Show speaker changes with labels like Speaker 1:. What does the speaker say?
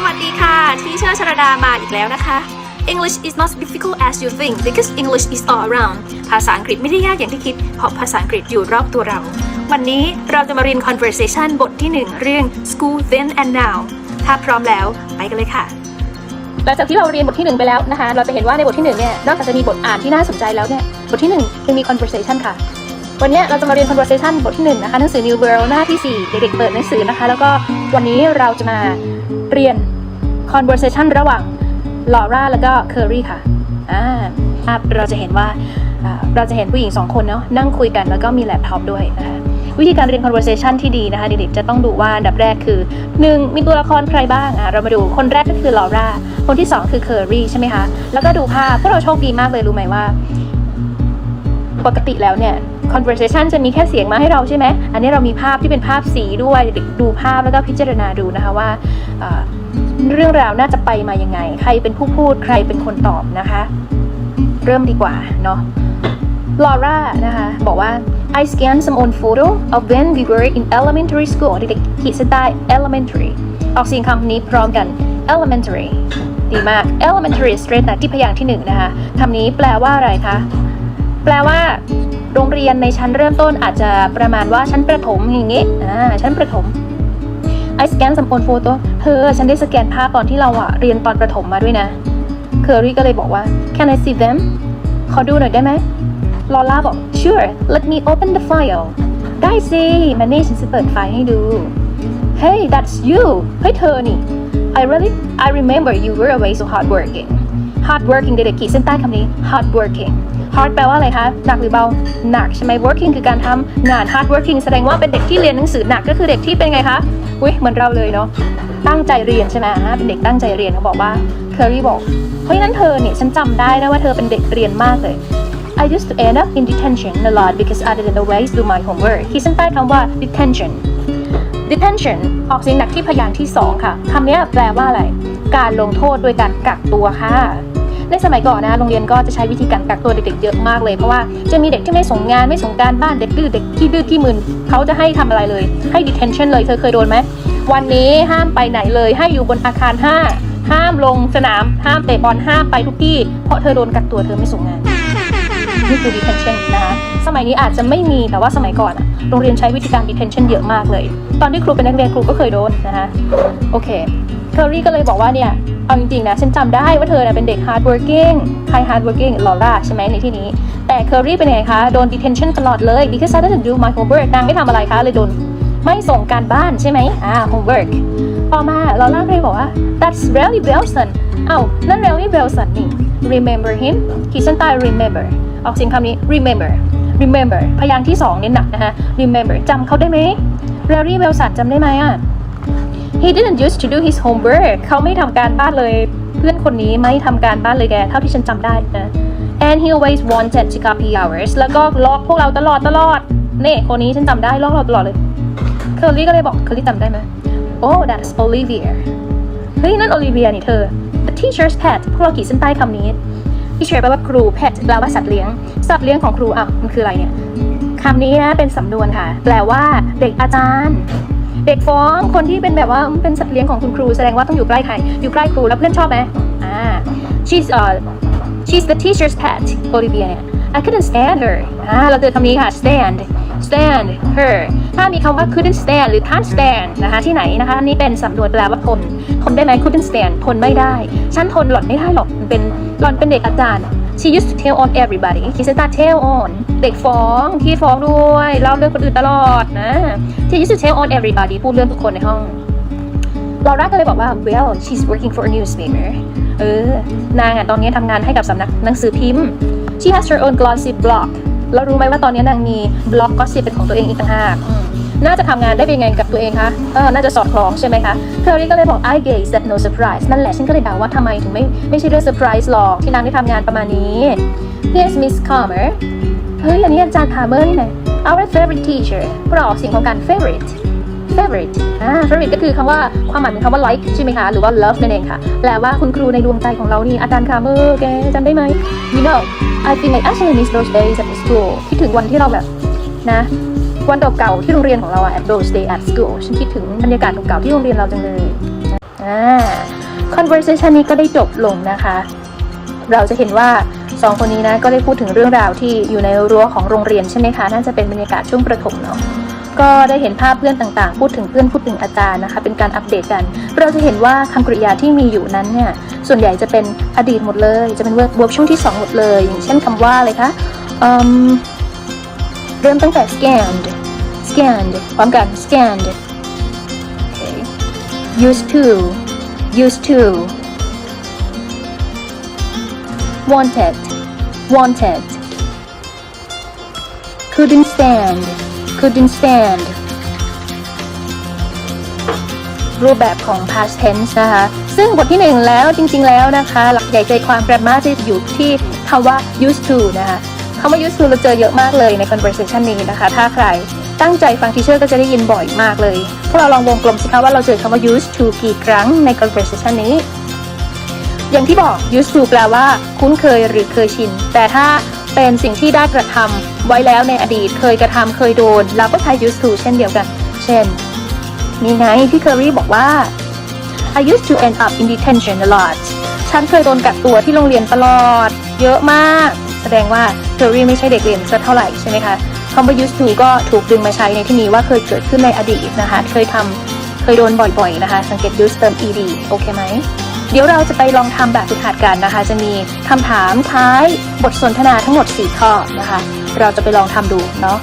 Speaker 1: สวัสดีค่ะ ที่เชอร์ชรดามาอีกแล้วนะคะ English is not difficult as you think because English is all around ภาษาอังกฤษไม่ได้ยากอย่างที่คิด เพราะภาษาอังกฤษอยู่รอบตัวเรา วันนี้เราจะมาเรียน conversation บทที่ 1 เรื่อง school then and now ถ้าพร้อมแล้วไปกันเลยค่ะ หลังจากที่เราเรียนบทที่ 1 ไปแล้วนะคะ เราจะเห็นว่าในบทที่1เนี่ย นอกจากจะมีบทอ่านที่น่าสนใจแล้วเนี่ย บทที่1ยังมี conversation ค่ะ วันนี้เราจะมาเรียน conversation บทที่1นะคะ หนังสือ New World หน้าที่ 4 เด็กๆเปิดหนังสือนะคะ แล้วก็วันนี้เราจะมา เรียน conversation ระหว่างลอร่าแล้วก็เคอรี่ค่ะอ่าครับเราจะเห็นว่าเราจะเห็นผู้หญิงสองคนเนาะนั่งคุยกันแล้วก็มีแล็ปท็อปด้วยนะคะวิธีการเรียน conversation ที่ดีนะคะเด็กๆจะต้องดูว่าดับแรกคือ 1. มีตัวละครใครบ้างอะเรามาดูคนแรกก็คือลอร่าคนที่ 2 คือเคอรี่ใช่ไหมคะ แล้วก็ดูภาพพวกเราโชคดีมากเลยรู้ไหมว่า ปกติแล้วเนี่ย conversation จะมีแค่เสียงมาให้เราใช่ไหม อันนี้เรามีภาพที่เป็นภาพสีด้วยเด็กดูภาพแล้วก็พิจารณาดูนะคะว่าเอ่อเรื่องราวน่าจะไปมายังไง ใครเป็นผู้พูดใครเป็นคนตอบนะคะ เริ่มดีกว่าเนาะลอร่านะคะบอกว่า I scanned some old photo of when we were in elementary school เด็กๆขีดเส้นใต้ elementary ออกเสียงคำนี้พร้อมกัน elementary ดีมาก elementary straight นะที่พยางค์ที่หนึ่งนะคะคำนี้แปลว่าอะไรคะ แปลว่า โรงเรียนในชั้นเริ่มต้นอาจจะประมาณว่าชั้นประถมอย่างงี้อ่าชั้นประถม I scan some old photo เธอฉันได้สแกนภาพตอนที่เราอะเรียนตอนประถมมาด้วยนะเคอรี่ก็เลยบอกว่า Can I see them ขอดูหน่อยได้ไหมลอล่าบอก Sure let me open the file ได้สิมานี่ฉันจะเปิดไฟล์ให้ดู Hey that's you เฮ้ยเธอนี่ I really I remember you were always so hardworking hardworking เด็กๆขีดเส้นใต้คำนี้ hardworking hard แปลว่าอะไรคะ หนักหรือเบา หนักใช่ไหม working คือการทำงาน hardworking แสดงว่าเป็นเด็กที่เรียนหนังสือหนักก็คือเด็กที่เป็นไงคะ อุ้ยเหมือนเราเลยเนาะ ตั้งใจเรียนใช่ไหมอ่าเป็นเด็กตั้งใจเรียนเขาบอกว่า เคอรี่บอกเฮ้ยนั้นเธอเนี่ยฉันจำได้นะว่าเธอเป็นเด็กเรียนมากเลย I used to end up in detention a lot because I didn't always do my homework ขีดเส้นใต้คำว่า detention detention ออกเสียงหนักที่พยางค์ที่ 2 ค่ะ คำนี้แปลว่าอะไร การลงโทษโดยการกักตัวค่ะ ในสมัยก่อนนะโรงเรียนก็จะใช้วิธีการกักตัวเด็กๆเยอะมากเลยเพราะว่าจะมีเด็กที่ไม่ส่งงานไม่ส่งการบ้านเด็กดื้อเด็กที่ดื้อที่มึนเขาจะให้ทำอะไรเลย ให้ detention เลยเธอเคยโดนไหมวันนี้ห้ามไปไหนเลยให้อยู่บนอาคาร 5 ห้ามลงสนาม ห้ามเตะบอลห้ามไปทุกที่ เพราะเธอโดนกักตัวเธอไม่ส่งงานนี่คือ detention นะคะสมัยนี้อาจจะไม่มีแต่ว่าสมัยก่อนอะโรงเรียนใช้วิธีการ detention เยอะมากเลย ตอนที่ครูเป็นนักเรียนครูก็เคยโดนนะคะโอเคเคอรี่ก็เลยบอกว่าเนี่ย เอาจริงๆนะฉันจำได้ว่าเธอเนี่ยเป็นเด็ก hard working ใคร hard working ลอร่าใช่ไหมในที่นี้ แต่เคอรี่เป็นไงคะโดน detention ตลอดเลย because I didn't do my homework นางไม่ทำอะไรคะเลยโดนไม่ส่งการบ้านใช่ไหมอ่า homework ต่อมาลอร่าก็เลยบอกว่า that's really Wilson เอ้านั่น really Wilson นี่ remember him ขีดเส้นใต้ remember ออกเสียงคำนี้ remember remember พยางค์ที่สองเนี่ยหนักนะคะ remember จำเขาได้ไหม really Wilson จำได้ไหมอะ he didn't used to do his homework เขาไม่ทำการบ้านเลย เพื่อนคนนี้ไม่ทำการบ้านเลยแก เท่าที่ฉันจำได้นะ and he always wanted to copy ours แล้วก็ลอกพวกเราตลอดตลอดนี่คนนี้ฉันจำได้ลอกเราตลอดเลยเคอรี่ก็เลยบอกเคอรี่จำได้ไหม oh that's Olivia เฮ้ยนั่นโอลิเวียนี่เธอ the teacher's pet พวกเราขีดเส้นใต้คำนี้ teacher แปลว่าครู pet แปลว่าสัตว์เลี้ยง สัตว์เลี้ยงของครูอะมันคืออะไรเนี่ยคำนี้นะเป็นสำนวนค่ะ แปลว่าเด็กอาจารย์ เด็กฟ้องคนที่เป็นแบบว่าเป็นสัตว์เลี้ยงของคุณครูแสดงว่าต้องอยู่ใกล้ใครอยู่ใกล้ครูแล้วเพื่อนชอบไหมอ่า she's uh she's the teacher's pet Olivia เนี่ย I couldn't stand her อ่าเราเจอคำนี้ค่ะ stand stand her ถ้ามีคำว่า couldn't stand หรือ can't stand นะคะที่ไหนนะคะนนี่เป็นสำนวนแปลว่าทนทนได้ไหม couldn't stand ทนไม่ได้ ฉันทนหล่อนไม่ได้หรอกมันเป็นหล่อนเป็นเด็กอาจารย์ she used to tell on everybody คิดเส้นใต้ tell on เด็กฟ้องที่ฟ้องด้วยเล่าเรื่องคนอื่นตลอดนะ she used to tell on everybody พูดเรื่องทุกคนในห้องลอร่าก็เลยบอกว่า well she's working for a newspaper เออนางอะตอนนี้ทำงานให้กับสำนักหนังสือพิมพ์ she has her own gossip blog แล้วรู้ไหมว่าตอนนี้นางมีบล็อกก็สิเป็นของตัวเองอีกต่างหาก น่าจะทำงานได้เป็นไงกับตัวเองคะเออน่าจะสอดคล้องใช่ไหมคะเคอรี่ก็เลยบอก I guess that no surprise นั่นแหละฉันก็เลยเดาว่าทำไมถึงไม่ไม่ใช่เรื่องเซอร์ไพรส์หรอกที่นางได้ทำงานประมาณนี้ Here's Miss Calmer เฮ้ยอันนี้อาจารย์คาร์เมอร์นี่ไง Our favorite teacher พวกเรอกเสียงของการ favorite favorite อ่า favorite ก็คือคำว่าความหมายเป็นคำว่า like ใช่ไหมคะ หรือว่า love นั่นเองค่ะ แปลว่าคุณครูในดวงใจของเรานี่ อาจารย์คาร์เมอร์แกจำได้ไหม You know I think I actually miss those days at school คิดถึงวันที่เราแบบนะ วันเก่าๆที่โรงเรียนของเราอะ at those days at school ฉันคิดถึงบรรยากาศเก่าๆที่โรงเรียนเราจังเลยอ่า conversation นี้ก็ได้จบลงนะคะ เราจะเห็นว่าสองคนนี้นะก็ได้พูดถึงเรื่องราวที่อยู่ในรั้วของโรงเรียนใช่ไหมคะ น่าจะเป็นบรรยากาศช่วงประถมเนาะก็ได้เห็นภาพเพื่อนต่างๆ พูดถึงเพื่อนพูดถึงอาจารย์นะคะ เป็นการอัปเดตกัน เราจะเห็นว่าคำกริยาที่มีอยู่นั้นเนี่ย ส่วนใหญ่จะเป็นอดีตหมดเลย จะเป็น verb verb ช่วงที่ 2 หมดเลย อย่างเช่นคำว่าอะไรคะเริ่มตั้งแต่ scanned scanned พร้อมกัน scanned โอเค used to used to wanted wanted couldn't stand couldn't stand รูปแบบของ past tense นะคะ ซึ่งบทที่หนึ่งแล้วจริง ๆ แล้วนะคะ หลักใหญ่ใจความ grammar จะอยู่ที่คำว่า used to นะคะคำว่า used to เราเจอเยอะมากเลยใน conversation นี้นะคะ ถ้าใคร ตั้งใจฟังทีเชอร์ก็จะได้ยินบ่อยมากเลย พวกเราลองวงกลมสิคะว่าเราเจอคำว่า used to กี่ครั้งใน conversation นี้ อย่างที่บอก used to แปลว่า คุ้นเคยหรือเคยชิน แต่ถ้าเป็นสิ่งที่ได้กระทำไว้แล้วในอดีต เคยกระทำเคยโดน เราก็ใช้ used to เช่นเดียวกัน เช่น นี่ไงที่เคอรี่บอกว่า I used to end up in detention a lot ฉันเคยโดนกักตัวที่โรงเรียนตลอด เยอะมาก แสดงว่าเคอรี่ไม่ใช่เด็กเรียนสักเท่าไหร่ใช่ไหมคะ คำว่า used to ก็ถูกดึงมาใช้ในที่นี้ว่าเคยเกิดขึ้นในอดีตนะคะ เคยทำเคยโดนบ่อยๆนะคะ สังเกต use เติม ed โอเคไหม เดี๋ยวเราจะไปลองทำแบบฝึกหัดกันนะคะ จะมีคำถามท้ายบทสนทนาทั้งหมด 4 ข้อนะคะ เราจะไปลองทำดูเนาะ